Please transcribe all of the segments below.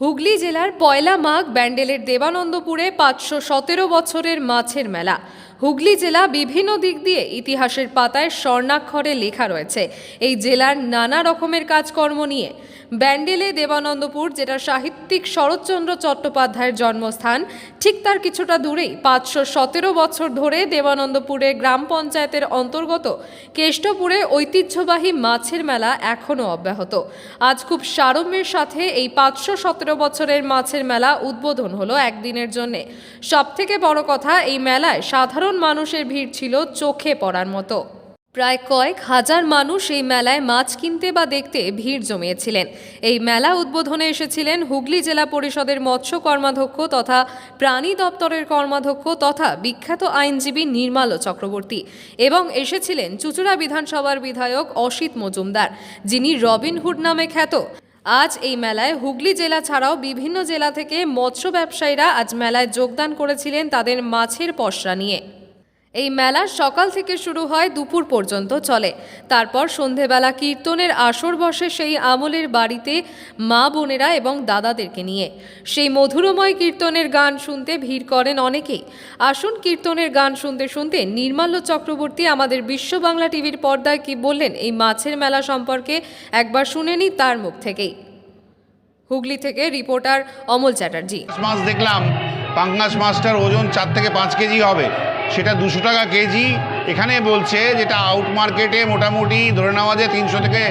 হুগলি জেলার পয়লা মাঘ ব্যান্ডেলের দেবানন্দপুরে পাঁচশো সতেরো বছরের মাছের মেলা। হুগলি জেলা বিভিন্ন দিক দিয়ে ইতিহাসের পাতায় স্বর্ণাক্ষরে লেখা রয়েছে। এই জেলার নানা রকমের কাজকর্ম নিয়ে ব্যান্ডেলে দেবানন্দপুর যেটা সাহিত্যিক শরৎচন্দ্র চট্টোপাধ্যায়ের জন্মস্থান, ঠিক তার কিছুটা দূরেই, পাঁচশো সতেরো বছর ধরে দেবানন্দপুরে গ্রাম পঞ্চায়েতের অন্তর্গত কেষ্টপুরে ঐতিহ্যবাহী মাছের মেলা এখনও অব্যাহত। আজ খুব সারম্যের সাথে এই পাঁচশো সতেরো বছরের মাছের মেলা উদ্বোধন হলো একদিনের জন্যে। সবথেকে বড় কথা, এই মেলায় সাধারণ মানুষের ভিড় ছিল চোখে পড়ার মতো। প্রায় কয়েক হাজার মানুষ এই মেলায় মাছ কিনতে বা দেখতে ভিড় জমিয়েছিলেন। এই মেলা উদ্বোধনে এসেছিলেন হুগলি জেলা পরিষদের মৎস্য কর্মাধ্যক্ষ তথা প্রাণী দপ্তরের কর্মাধ্যক্ষ তথা বিখ্যাত আইনজীবী নির্মাল চক্রবর্তী এবং এসেছিলেন চুচুড়া বিধানসভার বিধায়ক অসিত মজুমদার, যিনি রবিনহুড নামে খ্যাত। আজ এই মেলায় হুগলি জেলা ছাড়াও বিভিন্ন জেলা থেকে মৎস্য ব্যবসায়ীরা আজ মেলায় যোগদান করেছিলেন তাদের মাছের পসরা নিয়ে। এই মেলা সকাল থেকে শুরু হয় দুপুর পর্যন্ত চলে। তারপর সন্ধেবেলা কীর্তনের আসর বসে সেই আমলের বাড়িতে মা বোনেরা এবং দাদাদেরকে নিয়ে। সেই মধুরময় কীর্তনের গান শুনতে ভিড় করেন অনেকেই। আসুন কীর্তনের গান শুনতে শুনতে নির্মাল্য চক্রবর্তী আমাদের বিশ্ব বাংলা টিভির পর্দায় কি বললেন এই মাছের মেলা সম্পর্কে একবার শুনে নি তার মুখ থেকেই। হুগলি থেকে রিপোর্টার অমল চ্যাটার্জি। মাছ দেখলাম, পাঙ্গাস মাছটার ওজন চার থেকে পাঁচ কেজি হবে। সেটা দুশো টাকা কেজি। এখানে বলছে যেটা আউট মার্কেটে মোটামুটি ধরে নেওয়া যায় তিনশো থেকে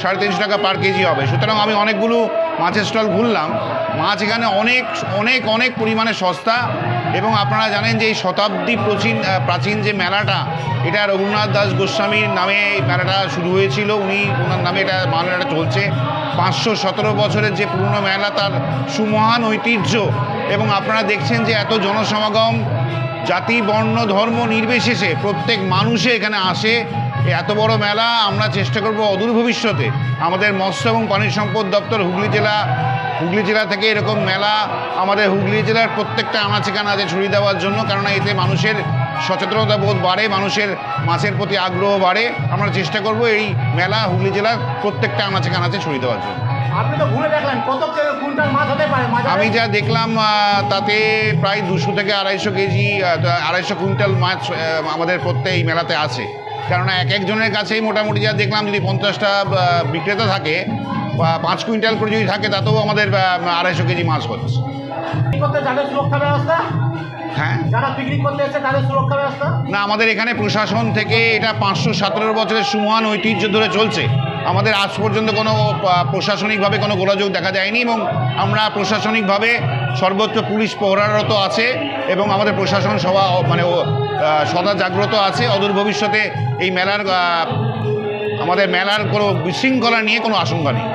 সাড়ে তিনশো টাকা পার কেজি হবে। সুতরাং আমি অনেকগুলো মাছের স্টল ঘুরলাম। মাছ এখানে অনেক অনেক অনেক পরিমাণে সস্তা এবং আপনারা জানেন যে এই শতাব্দী প্রাচীন প্রাচীন যে মেলাটা, এটা রঘুনাথ দাস গোস্বামীর নামে এই মেলাটা শুরু হয়েছিল। উনি ওনার নামে এটা মেলাটা চলছে। পাঁচশো সতেরো বছরের যে পুরনো মেলা, তার সুমহান ঐতিহ্য এবং আপনারা দেখছেন যে এত জনসমাগম জাতি, বর্ণ, ধর্ম নির্বিশেষে প্রত্যেক মানুষে এখানে আসে। এত বড় মেলা, আমরা চেষ্টা করব অদূর ভবিষ্যতে। আমাদের মৎস্য এবং পানি সম্পদ দপ্তর হুগলি জেলা হুগলি জেলা থেকে এরকম মেলা আমাদের হুগলি জেলার প্রত্যেকটা আনাচে কানাচে ছড়িয়ে দেওয়ার জন্য, কেননা এতে মানুষের সচেতনতা বোধ বাড়ে মানুষের মাছের প্রতি আগ্রহ বাড়ে। আমরা চেষ্টা করব এই মেলা হুগলি জেলার প্রত্যেকটা আনাচে কানাচে ছড়িয়ে দেওয়ার জন্য। আমি যা দেখলাম তাতে প্রায় দুশো থেকে আড়াইশো কেজি আড়াইশো কুইন্টাল মাছ আমাদের প্রত্যেক এই মেলাতে আছে কেননা এক একজনের কাছেই মোটামুটি যা দেখলাম যদি পঞ্চাশটা বিক্রেতা থাকে বা পাঁচ কুইন্টাল করে যদি থাকে তাতেও আমাদের আড়াইশো কেজি মাছ হচ্ছে। সুরক্ষা ব্যবস্থা? হ্যাঁ। যারা পিকনিক করতে এসেছে তাদের সুরক্ষা ব্যবস্থা? না আমাদের এখানে প্রশাসন থেকে এটা পাঁচশো সতেরো বছরের সুমহান ঐতিহ্য ধরে চলছে। আমাদের আজ পর্যন্ত কোনো প্রশাসনিকভাবে কোনো গোলযোগ দেখা যায়নি এবং আমরা প্রশাসনিকভাবে সর্বোচ্চ পুলিশ প্রহরারত আছে এবং আমাদের প্রশাসন সভা মানে সদা জাগ্রত আছে। অদূর ভবিষ্যতে এই মেলার আমাদের মেলার কোনো বিশৃঙ্খলা নিয়ে কোনো আশঙ্কা নেই।